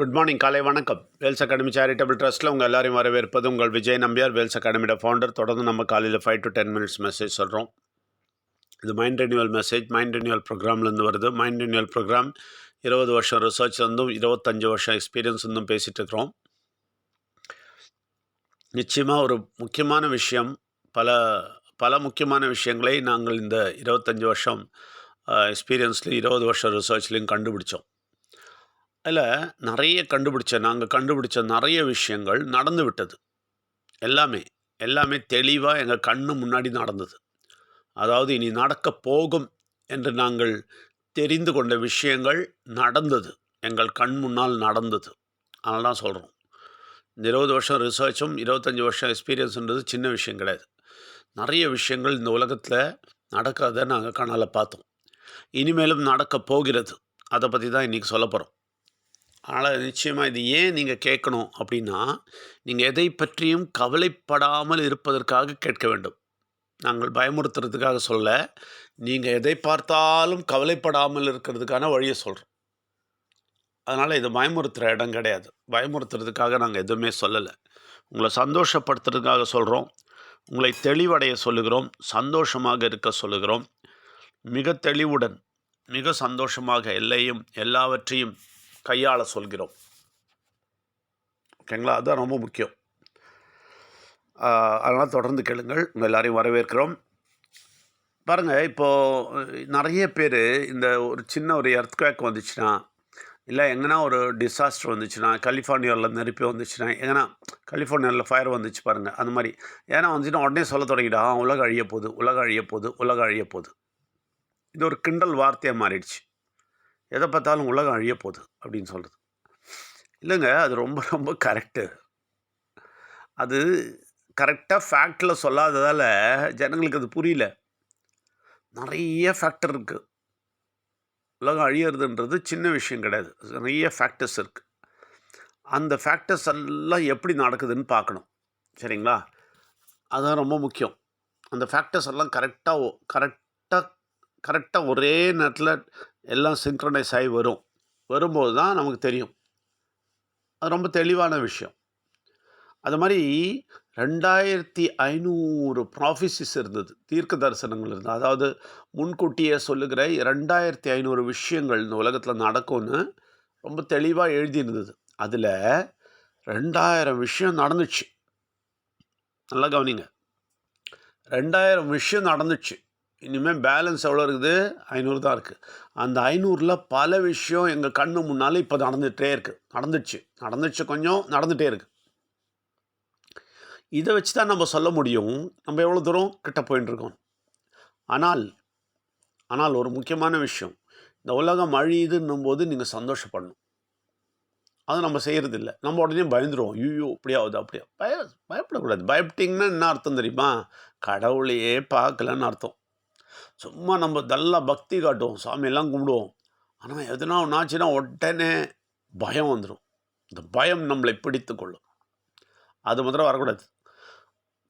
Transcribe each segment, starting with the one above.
Good morning காலை வணக்கம். Wales academy charitable ட்ரஸ்ட்டில் உங்கள் எல்லாரையும் வரவேற்பது உங்கள் விஜய் நம்பியார். வேல்ஸ் அகாடமியோட ஃபவுண்டர் தொடர்ந்து நம்ம காலையில் five to ten minutes message சொல்கிறோம் இது mind renewal message mind renewal ப்ரோக்ராம்லேருந்து வருது. மைண்ட் ரெனியூவல் ப்ரோக்ராம் இருபது வருஷம் ரிசர்ச் இருந்தும் இருபத்தஞ்சு வருஷம் எக்ஸ்பீரியன்ஸ் இருந்தும் பேசிகிட்டு இருக்கிறோம். நிச்சயமாக ஒரு முக்கியமான விஷயம் பல பல முக்கியமான விஷயங்களை நாங்கள் இந்த இருபத்தஞ்சி வருஷம் எக்ஸ்பீரியன்ஸ்லேயும் இருபது வருஷம் ரிசர்ச்லேயும் கண்டுபிடிச்சோம். அதில் நிறைய கண்டுபிடிச்ச நாங்கள் கண்டுபிடிச்ச நிறைய விஷயங்கள் நடந்து விட்டது. எல்லாமே எல்லாமே தெளிவாக எங்கள் கண்ணு முன்னாடி நடந்தது. அதாவது இனி நடக்க போகும் என்று நாங்கள் தெரிந்து கொண்ட விஷயங்கள் நடந்தது. எங்கள் கண் முன்னால் நடந்தது. அதனால் தான் சொல்கிறோம் இந்த இருபது வருஷம் ரிசர்ச்சும் இருபத்தஞ்சி வருஷம் எக்ஸ்பீரியன்ஸுன்றது சின்ன விஷயம் கிடையாது. நிறைய விஷயங்கள் இந்த உலகத்தில் நடக்கிறத நாங்கள் கண்ணால் பார்த்தோம். இனிமேலும் நடக்க போகிறது. அதை பற்றி தான் இன்றைக்கி சொல்ல போகிறோம் அதனால் நிச்சயமாக இது ஏன் நீங்கள் கேட்கணும் அப்படின்னா நீங்கள் எதை பற்றியும் கவலைப்படாமல் இருப்பதற்காக கேட்க வேண்டும். நாங்கள் பயமுறுத்துறதுக்காக சொல்ல நீங்கள் எதை பார்த்தாலும் கவலைப்படாமல் இருக்கிறதுக்கான வழியை சொல்கிறோம் அதனால் இது பயமுறுத்துகிற இடம் கிடையாது. பயமுறுத்துறதுக்காக நாங்கள் எதுவுமே சொல்லலை. உங்களை சந்தோஷப்படுத்துறதுக்காக சொல்கிறோம் உங்களை தெளிவடைய சொல்லுகிறோம். சந்தோஷமாக இருக்க சொல்லுகிறோம். மிக தெளிவுடன் மிக சந்தோஷமாக எல்லையும் எல்லாவற்றையும் கையாள சொல்கிறோம். ஓகேங்களா? அதுதான் ரொம்ப முக்கியம். அதனால் தொடர்ந்து கேளுங்கள். உங்கள் எல்லாரையும் வரவேற்கிறோம். பாருங்கள் இப்போது நிறைய பேர் இந்த ஒரு சின்ன ஒரு எர்த்குவேக் வந்துச்சுன்னா இல்லை எங்கன்னா ஒரு டிசாஸ்டர் வந்துச்சுன்னா கலிஃபோர்னியாவில் நெருப்பி வந்துச்சுன்னா எங்கன்னா கலிஃபோர்னியாவில் ஃபயர் வந்துச்சு பாருங்கள் அந்த மாதிரி. ஏன்னா வந்துச்சுன்னா உடனே சொல்ல தொடங்கிட்டா உலக அழிய போகுது உலகம் அழிய போகுது உலகம் அழிய போகுது. இது ஒரு கிண்டல் வார்த்தையாக மாறிடுச்சு. எதை பார்த்தாலும் உலகம் அழிய போகுது அப்படின்னு சொல்கிறது இல்லைங்க அது ரொம்ப ரொம்ப கரெக்டு அது கரெக்டாக ஃபேக்டில் சொல்லாததால் ஜனங்களுக்கு அது புரியல. நிறைய ஃபேக்டர் இருக்குது உலகம் அழியிறதுன்றது சின்ன விஷயம் கிடையாது. நிறைய ஃபேக்டர்ஸ் இருக்குது அந்த ஃபேக்டர்ஸ் எல்லாம் எப்படி நடக்குதுன்னு பார்க்கணும். சரிங்களா? அதுதான் ரொம்ப முக்கியம். அந்த ஃபேக்டர்ஸ் எல்லாம் கரெக்டாக கரெக்டாக கரெக்டாக ஒரே நேரத்தில் எல்லாம் சிங்க்ரனைஸ் ஆகி வரும். வரும்போது தான் நமக்கு தெரியும். அது ரொம்ப தெளிவான விஷயம். அது மாதிரி ரெண்டாயிரத்தி ஐநூறு ப்ராஃபிசிஸ் இருந்தது. தீர்க்க தரிசனங்கள் இருந்தது. அதாவது முன்கூட்டியே சொல்லுகிற ரெண்டாயிரத்தி ஐநூறு விஷயங்கள் இந்த உலகத்தில் நடக்கும்னு ரொம்ப தெளிவாக எழுதியிருந்தது. அதில் ரெண்டாயிரம் விஷயம் நடந்துச்சு. நல்லா கவனிங்க. ரெண்டாயிரம் விஷயம் நடந்துச்சு. இனிமேல் பேலன்ஸ் எவ்வளோ இருக்குது? ஐநூறு தான் இருக்குது அந்த ஐநூறில் பல விஷயம் எங்கள் கண்ணு முன்னால் இப்போ நடந்துகிட்டே இருக்குது நடந்துச்சு. நடந்துச்சு கொஞ்சம் நடந்துகிட்டே இருக்குது இதை வச்சு தான் நம்ம சொல்ல முடியும் நம்ம எவ்வளோ தூரம் கிட்ட போயின்ட்டுருக்கோம் ஆனால் ஆனால் ஒரு முக்கியமான விஷயம் இந்த உலகம் அழியுதுன்னும் போது நீங்கள் சந்தோஷப்படணும். அது நம்ம செய்கிறதில்ல நம்ம உடனே பயந்துருவோம். ஐயோ இப்படியாவது அப்படியா பய பயப்படக்கூடாது. பயப்பட்டிங்கன்னா என்ன அர்த்தம் தெரியுமா? கடவுளையே பார்க்கலன்னு அர்த்தம். சும்மா நம்ம நல்லா பக்தி காட்டுவோம் சாமியெல்லாம் கும்பிடுவோம். ஆனால் எதுனா ஒன்று ஆச்சுன்னா உடனே பயம் வந்துடும் இந்த பயம் நம்மளை பிடித்து கொள்ளும். அது மாத்திரம் வரக்கூடாது.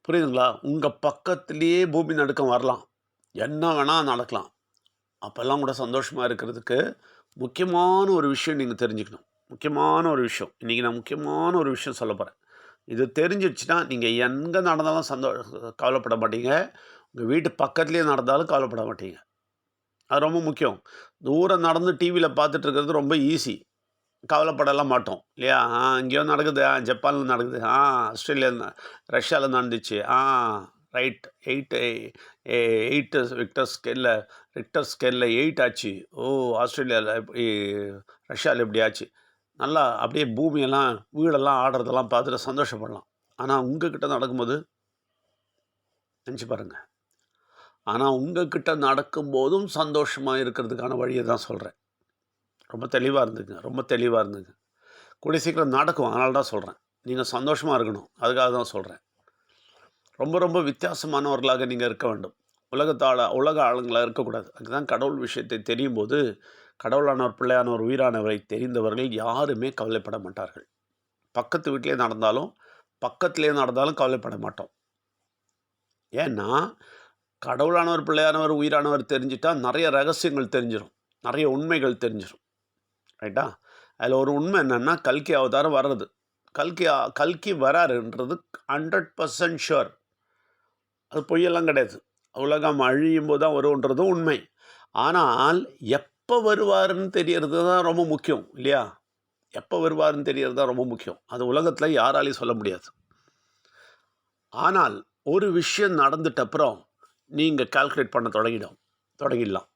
புரியுதுங்களா? உங்கள் பக்கத்துலேயே பூமி நடுக்கம் வரலாம். என்ன வேணால் நடக்கலாம். அப்போல்லாம் கூட சந்தோஷமாக இருக்கிறதுக்கு முக்கியமான ஒரு விஷயம் நீங்கள் தெரிஞ்சுக்கணும். முக்கியமான ஒரு விஷயம். இன்றைக்கி நான் முக்கியமான ஒரு விஷயம் சொல்ல போகிறேன் இது தெரிஞ்சிடுச்சுன்னா நீங்கள் எங்கே நடந்தாலும் சந்தோ கவலைப்பட மாட்டீங்க. உங்கள் வீட்டு பக்கத்துலேயே நடந்தாலும் கவலைப்பட மாட்டீங்க. அது ரொம்ப முக்கியம். தூரம் நடந்து டிவியில் பார்த்துட்டு இருக்கிறது ரொம்ப ஈஸி கவலைப்படலாம் மாட்டோம். இல்லையா? ஆ இங்கேயோ நடக்குது. ஆ ஜப்பானில் நடக்குது. ஆ ஆஸ்திரேலியா ரஷ்யாவில் நடந்துச்சு. ஆ ரைட் எயிட் எயிட்டு விக்டர் ஸ்கேலில் ரிக்டர் ஸ்கேலில் எயிட் ஆச்சு. ஓ ஆஸ்திரேலியாவில் எப்படி ரஷ்யாவில் எப்படி ஆச்சு? நல்லா அப்படியே பூமியெல்லாம் வீடெல்லாம் ஆடுறதெல்லாம் பார்த்துட்டு சந்தோஷப்படலாம். ஆனால் உங்ககிட்ட நடக்கும்போது நினச்சி பாருங்கள் ஆனால் உங்ககிட்ட நடக்கும்போதும் சந்தோஷமாக இருக்கிறதுக்கான வழியை தான் சொல்கிறேன் ரொம்ப தெளிவாக இருந்துங்க ரொம்ப தெளிவாக இருந்துங்க கூடிய சீக்கிரம் நடக்கும் அதனால தான் சொல்கிறேன் நீங்கள் சந்தோஷமாக இருக்கணும் அதுக்காக தான் சொல்கிறேன் ரொம்ப ரொம்ப வித்தியாசமானவர்களாக நீங்கள் இருக்க வேண்டும். உலகத்தாழ உலக ஆளுங்களாக இருக்கக்கூடாது. அதுதான் கடவுள் விஷயத்தை தெரியும் போது கடவுளானவர் பிள்ளையானவர் உயிரானவரை தெரிந்தவர்கள் யாருமே கவலைப்பட மாட்டார்கள். பக்கத்து வீட்டிலே நடந்தாலும் பக்கத்துலேயே நடந்தாலும் கவலைப்பட மாட்டோம். ஏன்னா கடவுளானவர் பிள்ளையானவர் உயிரானவர் தெரிஞ்சிட்டா நிறைய ரகசியங்கள் தெரிஞ்சிடும் நிறைய உண்மைகள் தெரிஞ்சிடும் ரைட்டா அதில் ஒரு உண்மை என்னென்னா கல்கி அவதாரம் வர்றது. கல்கி கல்கி வராருன்றது ஹண்ட்ரட் பர்சன்ட் ஷுர் அது பொய்யெல்லாம் கிடையாது. உலகம் அழியும் போது தான் வருன்றதும் உண்மை. ஆனால் எப்போ வருவாருன்னு தெரியறது தான் ரொம்ப முக்கியம் இல்லையா? எப்போ வருவாருன்னு தெரியறது தான் ரொம்ப முக்கியம். அது உலகத்தில் யாராலையும் சொல்ல முடியாது. ஆனால் ஒரு விஷயம் நடந்துட்ட அப்புறம் நீங்கள் கால்குலேட் பண்ண தொடங்கிடும் தொடங்கிடலாம்.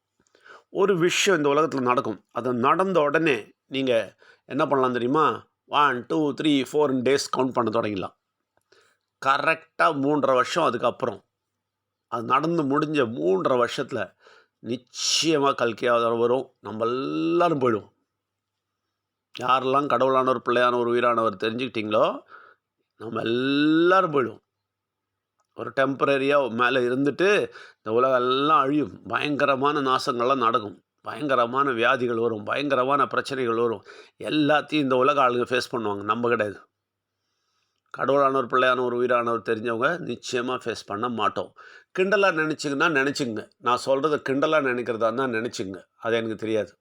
ஒரு விஷயம் இந்த உலகத்தில் நடக்கும். அது நடந்த உடனே நீங்கள் என்ன பண்ணலாம் தெரியுமா? One two three four days count பண்ண தொடங்கிடலாம். கரெக்டாக மூன்றரை வருஷம் அதுக்கப்புறம். அது நடந்து முடிஞ்ச மூன்றரை வருஷத்தில் நிச்சயமாக கல்கி வரும். நம்ம எல்லாரும் போயிடுவோம். யாரெல்லாம் கடவுளானவர் பிள்ளையானவர் உயிரானவர் தெரிஞ்சுக்கிட்டிங்களோ நம்ம எல்லாரும் போயிடுவோம். ஒரு டெம்பரரியாக மேலே இருந்துட்டு இந்த உலகம் எல்லாம் அழியும். பயங்கரமான நாசங்கள்லாம் நடக்கும். பயங்கரமான வியாதிகள் வரும். பயங்கரமான பிரச்சனைகள் வரும். எல்லாத்தையும் இந்த உலக ஆளுங்க ஃபேஸ் பண்ணுவாங்க. நம்ம கிடையாது கடவுளானவர் பிள்ளையானவர் உயிரானவர் தெரிஞ்சவங்க நிச்சயமாக ஃபேஸ் பண்ண மாட்டோம். கிண்டலாக நினச்சிங்கன்னா நினச்சிங்க நான் சொல்கிறது கிண்டலாக நினைக்கிறதா தான் நினச்சிங்க அது எனக்கு தெரியாது.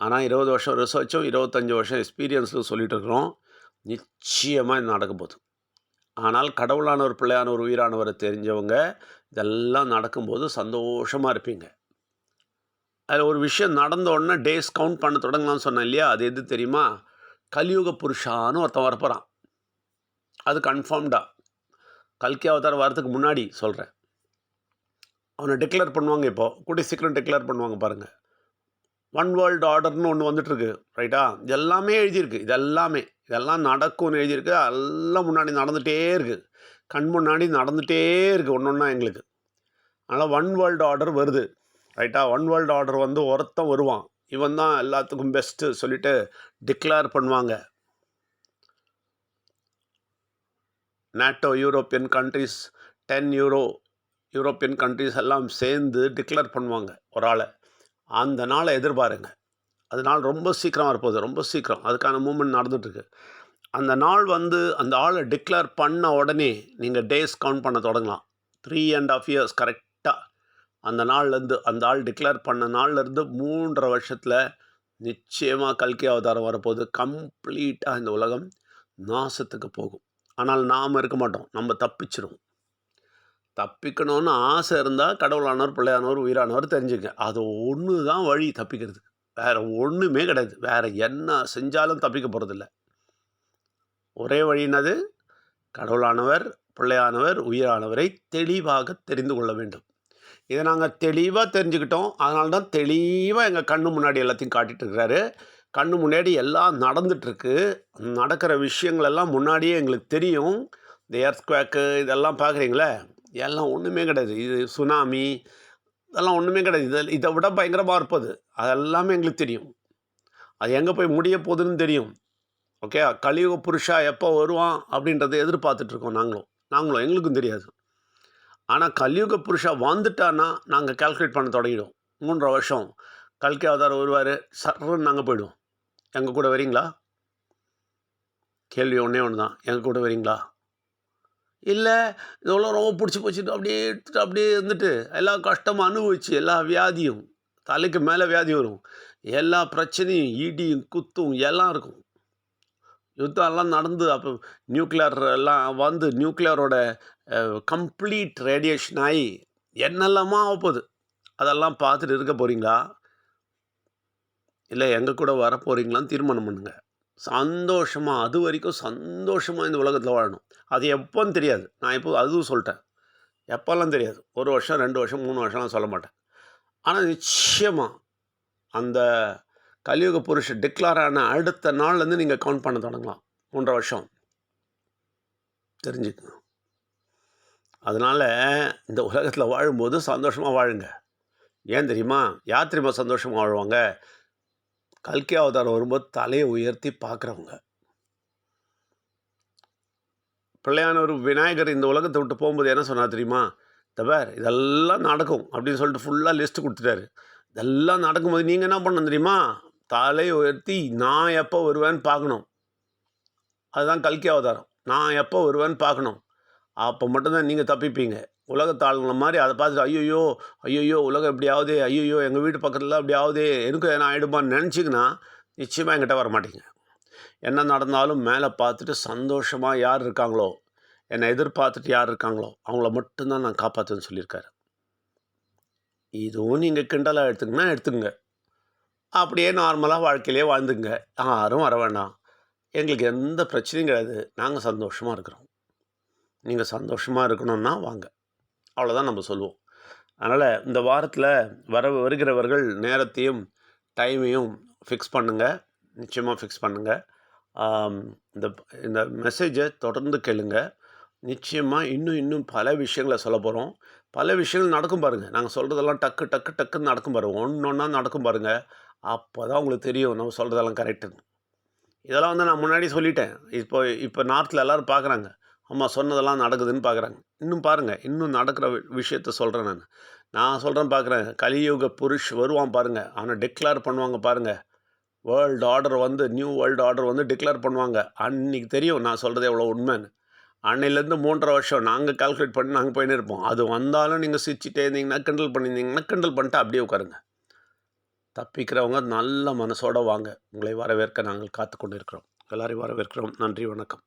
ஆனால் இருபது வருஷம் ரிசர்ச்சும் இருபத்தஞ்சி வருஷம் எக்ஸ்பீரியன்ஸும் சொல்லிகிட்டு இருக்கிறோம். நிச்சயமாக இது நடக்க போகுது. ஆனால் கடவுளானவர் பிள்ளையானவர் உயிரானவரை தெரிஞ்சவங்க இதெல்லாம் நடக்கும்போது சந்தோஷமாக இருப்பீங்க. அதில் ஒரு விஷயம் நடந்த உடனே டேஸ் கவுண்ட் பண்ண தொடங்கலாம்னு சொன்னேன் இல்லையா? அது எது தெரியுமா? கலியுக புருஷான்னு ஒருத்தன் வரப்போகிறான் அது கன்ஃபார்ம்டா கல்கி அவதாரம் வரதுக்கு முன்னாடி சொல்கிறேன் அவனை டிக்ளேர் பண்ணுவாங்க இப்போ. கூட்டி சீக்கிரம் டிக்ளேர் பண்ணுவாங்க பாருங்கள் ஒன் வேர்ல்டு ஆர்டர்னு ஒன்று வந்துட்டுருக்கு ரைட்டா இது எல்லாமே எழுதியிருக்கு. இது எல்லாமே இதெல்லாம் நடக்கும்னு எழுதியிருக்கு. எல்லாம் முன்னாடி நடந்துகிட்டே இருக்குது கண் முன்னாடி நடந்துகிட்டே இருக்குது ஒன்று ஒன்றா எங்களுக்கு. அதனால் ஒன் வேர்ல்டு ஆர்டர் வருது. ரைட்டாக ஒன் வேர்ல்டு ஆர்டர் வந்து ஒருத்தன் வருவான். இவன் தான் எல்லாத்துக்கும் பெஸ்ட்டு சொல்லிவிட்டு டிக்ளேர் பண்ணுவாங்க. NATO European countries ten euro European countries எல்லாம் சேர்ந்து டிக்ளேர் பண்ணுவாங்க ஒரு ஆளை. அந்த நாளை எதிர்பாருங்க. அது நாள் ரொம்ப சீக்கிரமாக வரப்போகுது ரொம்ப சீக்கிரம். அதுக்கான மூமெண்ட் நடந்துகிட்ருக்கு அந்த நாள் வந்து அந்த ஆளை டிக்ளேர் பண்ண உடனே நீங்கள் டேஸ் கவுண்ட் பண்ண தொடங்கலாம். த்ரீ அண்ட் ஆஃப் இயர்ஸ் கரெக்டாக அந்த நாள்லேருந்து அந்த ஆள் டிக்ளேர் பண்ண நாள்லேருந்து மூன்றரை வருஷத்தில் நிச்சயமாக கல்கி அவதாரம் வரப்போது கம்ப்ளீட்டாக இந்த உலகம் நாசத்துக்கு போகும். ஆனால் நாம் இருக்க மாட்டோம். நம்ம தப்பிச்சிடுவோம் தப்பிக்கணும்னு ஆசை இருந்தால் கடவுளானவர் பிள்ளையானவர் உயிரானவர் தெரிஞ்சுங்க. அது ஒன்று தான் வழி தப்பிக்கிறதுக்கு. வேறு ஒன்றுமே கிடையாது. வேறு என்ன செஞ்சாலும் தப்பிக்க போகிறதில்ல ஒரே வழினது கடவுளானவர் பிள்ளையானவர் உயிரானவரை தெளிவாக தெரிந்து கொள்ள வேண்டும். இதை நாங்கள் தெளிவாக தெரிஞ்சுக்கிட்டோம். அதனால தான் தெளிவாக எங்கள் கண்ணு முன்னாடி எல்லாத்தையும் காட்டிகிட்டு இருக்கிறாரு கண்ணு முன்னாடி எல்லாம் நடந்துட்டுருக்கு. நடக்கிற விஷயங்கள் எல்லாம் முன்னாடியே எங்களுக்கு தெரியும். இந்த எர்த்குவேக்கு இதெல்லாம் பார்க்குறீங்களே எல்லாம் ஒன்றுமே கிடையாது. இது சுனாமி அதெல்லாம் ஒன்றுமே கிடையாது. இதை இதை விட பயங்கரமாக இருப்பது அதெல்லாமே எங்களுக்கு தெரியும். அது எங்கே போய் முடிய போகுதுன்னு தெரியும். ஓகே கலியுக புருஷா எப்போ வருவான் அப்படின்றத எதிர்பார்த்துட்ருக்கோம் நாங்களும். நாங்களும் எங்களுக்கும் தெரியாது. ஆனால் கலியுக புருஷா வந்துட்டான்னா நாங்கள் கால்குலேட் பண்ண தொடங்கிடுவோம். மூன்றரை வருஷம். கல்கி அவதாரம் வருவார் சர்ன்னு நாங்கள் போயிடுவோம். எங்கள் கூட வரீங்களா? கேள்வி ஒன்றே ஒன்று தான் எங்கள் கூட வரீங்களா? இல்லை இதெல்லாம் ரொம்ப பிடிச்சி போச்சுட்டு அப்படியே எடுத்துட்டு அப்படியே இருந்துட்டு எல்லா கஷ்டமும் அனுபவிச்சு எல்லா வியாதியும் தலைக்கு மேலே வியாதி வரும். எல்லா பிரச்சனையும் இடியும் குத்தும் எல்லாம் இருக்கும். யுத்தம் எல்லாம் நடந்து அப்போ நியூக்ளியர் எல்லாம் வந்து நியூக்ளியரோட கம்ப்ளீட் ரேடியேஷன் ஆகி என்னெல்லாமா ஆகப்போகுது அதெல்லாம் பார்த்துட்டு இருக்க போகிறீங்களா இல்லை எங்கள் கூட வர போகிறீங்களான்னு தீர்மானம் பண்ணுங்கள் சந்தோஷமாக அது வரைக்கும் சந்தோஷமாக இந்த உலகத்தில் வாழணும். அது எப்போன்னு தெரியாது. நான் இப்போ அதுவும் சொல்லிட்டேன். எப்போல்லாம் தெரியாது. ஒரு வருஷம் ரெண்டு வருஷம் மூணு வருஷம்லாம் சொல்ல மாட்டேன். ஆனால் நிச்சயமாக அந்த கலியுக புருஷ டிக்ளேர் ஆன அடுத்த நாள்லேருந்து நீங்கள் கவுண்ட் பண்ண தொடங்கலாம். மூன்றரை வருஷம். தெரிஞ்சுக்கணும் அதனால் இந்த உலகத்தில் வாழும்போது சந்தோஷமாக வாழுங்க. ஏன் தெரியுமா? யார் தெரியுமா சந்தோஷமாக வாழ்வாங்க? கல்கி அவதாரம் வரும்போது தலையை உயர்த்தி பார்க்குறவங்க. பிள்ளையானவர் விநாயகர் இந்த உலகத்தை விட்டு போகும்போது என்ன சொன்னார் தெரியுமா? தபார் இதெல்லாம் நடக்கும் அப்படின்னு சொல்லிட்டு ஃபுல்லாக லிஸ்ட்டு கொடுத்துட்டாரு. இதெல்லாம் நடக்கும்போது நீங்கள் என்ன பண்ணணும் தெரியுமா? தலையை உயர்த்தி நான் எப்போ வருவேன்னு பார்க்கணும். அதுதான் கல்கி அவதாரம். நான் எப்போ வருவேன்னு பார்க்கணும். அப்போ மட்டும்தான் நீங்கள் தப்பிப்பீங்க. உலகத்தாளுங்களை மாதிரி அதை பார்த்துட்டு ஐயோ ஐயோ உலகம் இப்படி ஆகுதே ஐயோ எங்கள் வீட்டு பக்கத்தில் அப்படி ஆகுதே எனக்கு என்ன ஆகிடுமான்னு நினச்சிங்கன்னா நிச்சயமாக என்கிட்ட வர மாட்டீங்க என்ன நடந்தாலும் மேலே பார்த்துட்டு சந்தோஷமாக யார் இருக்காங்களோ என்னை எதிர்பார்த்துட்டு யார் இருக்காங்களோ அவங்கள மட்டும்தான் நான் காப்பாற்றுன்னு சொல்லியிருக்காரு. இதுவும் நீங்கள் கிண்டலாக எடுத்துங்கன்னா எடுத்துங்க அப்படியே நார்மலாக வாழ்க்கையிலே வாழ்ந்துங்க யாரும் வர வேண்டாம் எங்களுக்கு எந்த பிரச்சனையும் கிடையாது. நாங்கள் சந்தோஷமாக இருக்கிறோம். நீங்கள் சந்தோஷமாக இருக்கணும்னா வாங்க. அவ்வளோதான் நம்ம சொல்லுவோம். அதனால் இந்த வாரத்தில் வர வருகிறவர்கள் நேரத்தையும் டைமையும் ஃபிக்ஸ் பண்ணுங்கள் நிச்சயமாக ஃபிக்ஸ் பண்ணுங்கள் இந்த இந்த மெசேஜை தொடர்ந்து கேளுங்க. நிச்சயமாக இன்னும் இன்னும் பல விஷயங்களை சொல்ல போகிறோம் பல விஷயங்கள் நடக்கும் பாருங்கள் நாங்கள் சொல்கிறதெல்லாம் டக்கு டக்கு டக்குன்னு நடக்கும் பாருங்கள் ஒன்று ஒன்றா நடக்கும் பாருங்கள் அப்போ தான் உங்களுக்கு தெரியும். நம்ம சொல்கிறதெல்லாம் கரெக்டுன்னு இதெல்லாம் வந்து நான் முன்னாடி சொல்லிட்டேன். இப்போ இப்போ நார்த்தில் எல்லோரும் பார்க்குறாங்க ஆமாம் சொன்னதெல்லாம் நடக்குதுன்னு பார்க்குறாங்க இன்னும் பாருங்கள் இன்னும் நடக்கிற விஷயத்த சொல்கிறேன் நான். நான் சொல்கிறேன் பார்க்குறேன் கலியுக புருஷ் வருவான் பாருங்கள் அவனை டிக்ளேர் பண்ணுவாங்க பாருங்கள் வேர்ல்டு ஆர்டர் வந்து நியூ வேர்ல்டு ஆர்டர் வந்து டிக்ளேர் பண்ணுவாங்க. அன்னைக்கு தெரியும் நான் சொல்கிறது எவ்வளோ உண்மைன்னு. அன்னையிலேருந்து மூன்றரை வருஷம் நாங்கள் கால்குலேட் பண்ணி நாங்கள் போயின்னு இருப்போம் அது வந்தாலும் நீங்கள் சிரிச்சிட்டே இருந்தீங்கன்னா கிண்டல் பண்ணியிருந்தீங்கன்னா கிண்டல் பண்ணிட்டு அப்படியே உட்காருங்க. தப்பிக்கிறவங்க நல்ல மனசோட வாங்க. உங்களை வரவேற்க நாங்கள் காத்து கொண்டு இருக்கிறோம் எல்லாரையும் வரவேற்கிறோம். நன்றி வணக்கம்.